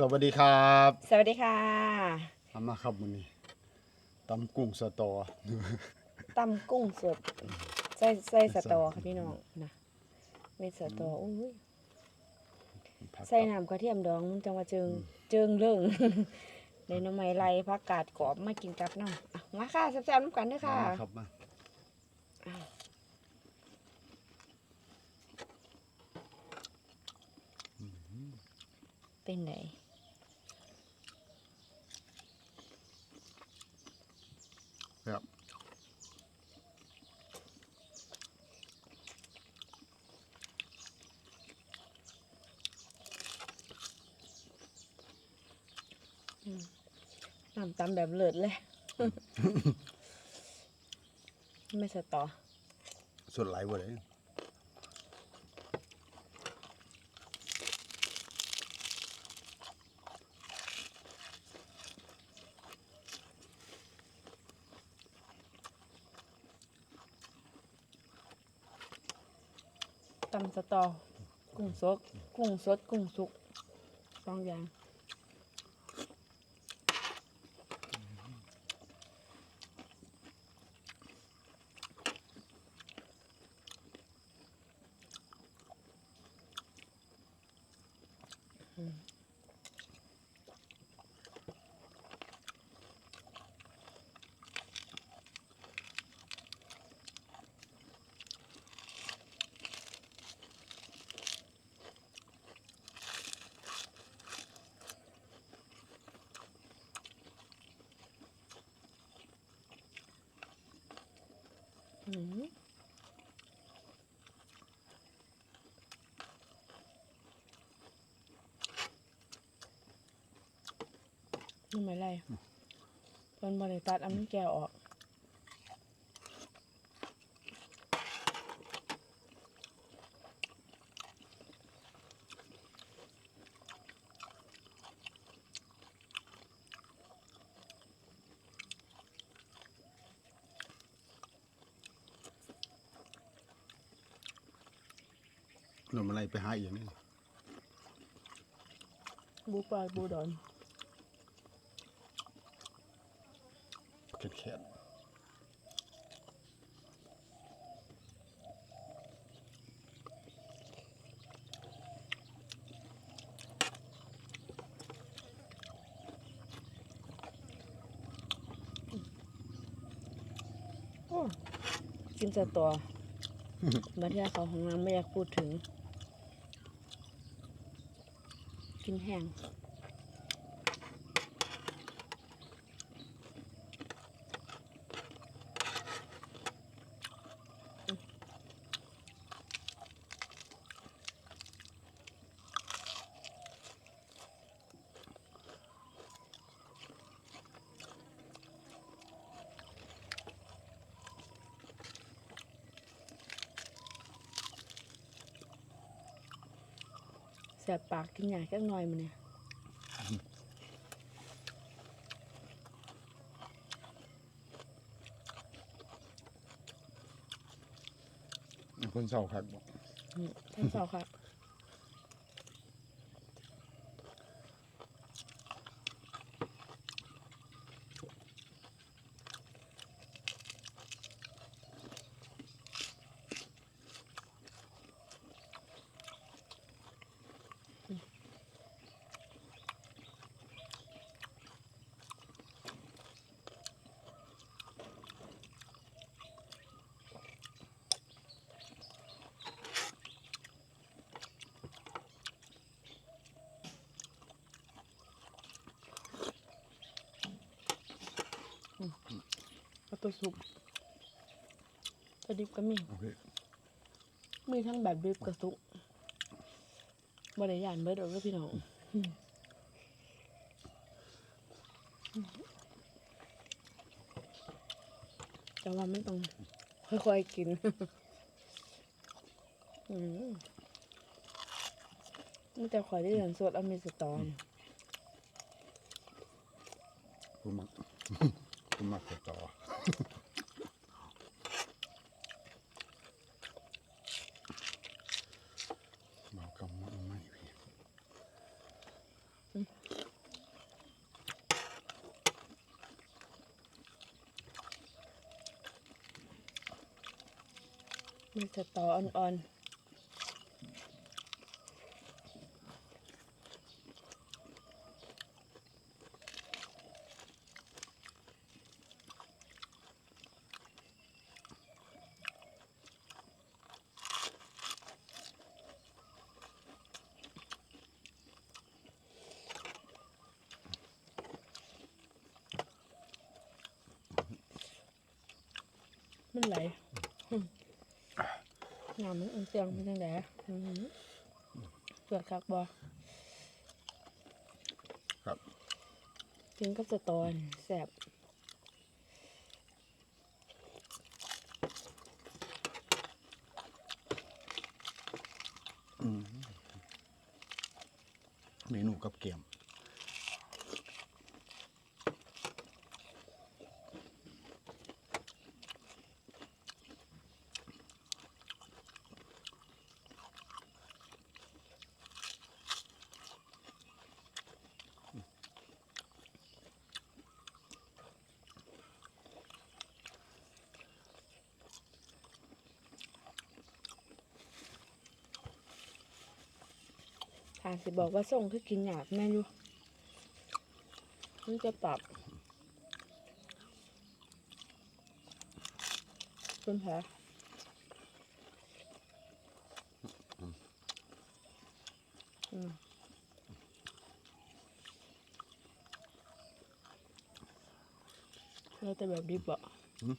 สวัสดีครับสวัสดีค่ะทำมาครับมื้อนี้ตำกุ้งสตอ ตำกุ้งสดใส่ใส่สตอค่ะพี่น้องนะเม็ดสตออุ้ยผักใส่น้ำกระเทียมดองมันจังว่าเจิงเจิงเรื่องในน้ำไม้ไรผักกาดกรอบมากินกับน้ำอะมาค่ะแซ่บๆน้ำกันเด้วยค่ะมาครับมาเป็นไห ครับน้ำตำแบบเลิศเลย ไม่สตอส่วนไหลบ่ได้ ตำสตอ กุ้งสด กุ้งสด กุ้งสุกสองอย่าง นี่ไม่ไรตอนบริตัดเอามันแกวออก หน่อมันไหลไปหาอีกนี่บูปลาบูดอนแข็งๆโอ้กินแต่ตัวบัดยาเขาของน้ำไม่อยากพูดถึง กินแห้ง สบปากกินใหญ่แค่น้อยมันเนี่ยคนเศร้าครับบ่อืมท่านสาวค่ะเอา ตัวซุปตัวดิบก็มีโอเคมีทั้งแบบดิบกับซุปบริยานเบิดเอาเด้อพี่น้องอืมแต่ว่าไม่ต้องค่อยๆกิน อืมมันจะขอยได้เหลืองสดอเมสตอนผมมัก ผมมักสตอ เบากำมันไม่ต่ต่ออ่อนๆ มันไหลอืมน้ำมันอุ่นเสียงเป็นจังไดอือหือเปลือกคักบ่ครับกินกับสตอนี่แซ่บอืมเมนูกับเกียม ทานสิบอกว่าส่งคือกินหยาบแม่อยู่มันจะปรับเป็นแผลอืมเราแต่แบบดิบอะ อืม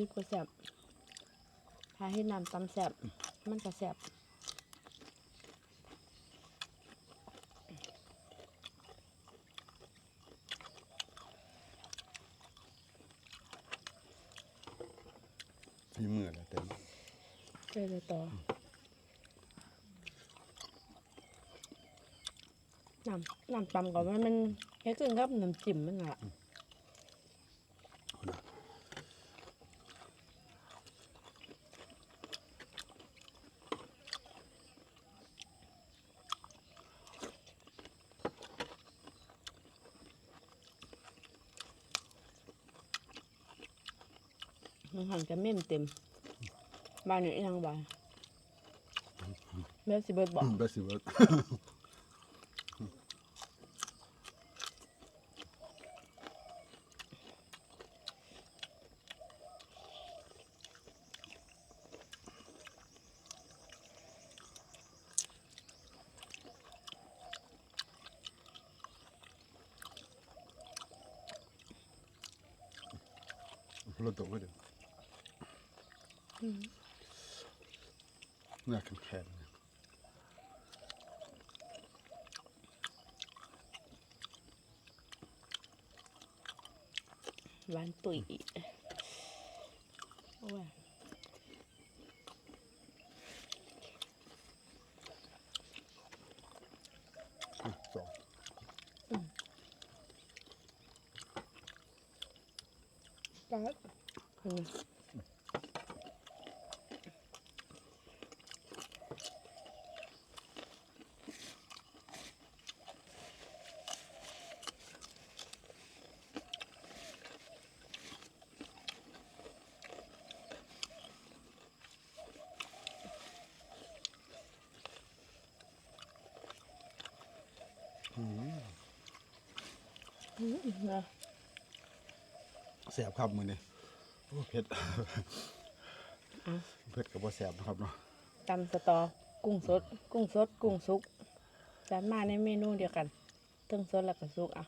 ดีกว่าแสบถ้าให้น้ำตำแสบมันก็แสบพี่มือเลยเต็มเจอเลยต่อน้ำน้ำตำก่อนมันมันแค่ครึ่งครับน้ำจิ้มมันอะ มันหันจะเม่มเต็มบ้านอยู่อีหยังบ้านแม่สิเบิร์ดบอกเบสซิเวิร์ดรถตกไปเดี๋ย เนื้อแข็งๆหวานตุ๋ยโอ้ยอะสองป๊าด แสบครับมือนี่โอ้เผ็ดอะเผ็ดกับว่าแสบนะครับเนาะตำสตอ กุ้งสด กุ้งสด กุ้งสุกจานมาในเมนูเดียวกันทั้งสดแล้วก็สุกอะ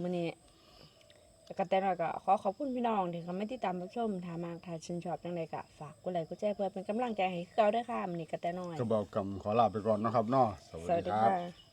มื้อนี้กระแตน้อยก็ขอขอบคุณพี่น้องที่เขาไม่ติดตามรับชมถามมาถ้าชื่นชอบจังไดก็ฝากกดไลค์กดแชร์เพื่อเป็นกำลังใจให้เราด้วยค่ะมื้อนี้กระแตน้อยกระเบากำขอลาไปก่อนนะครับเนาะสวัสสวัสดีดีครับค่ะ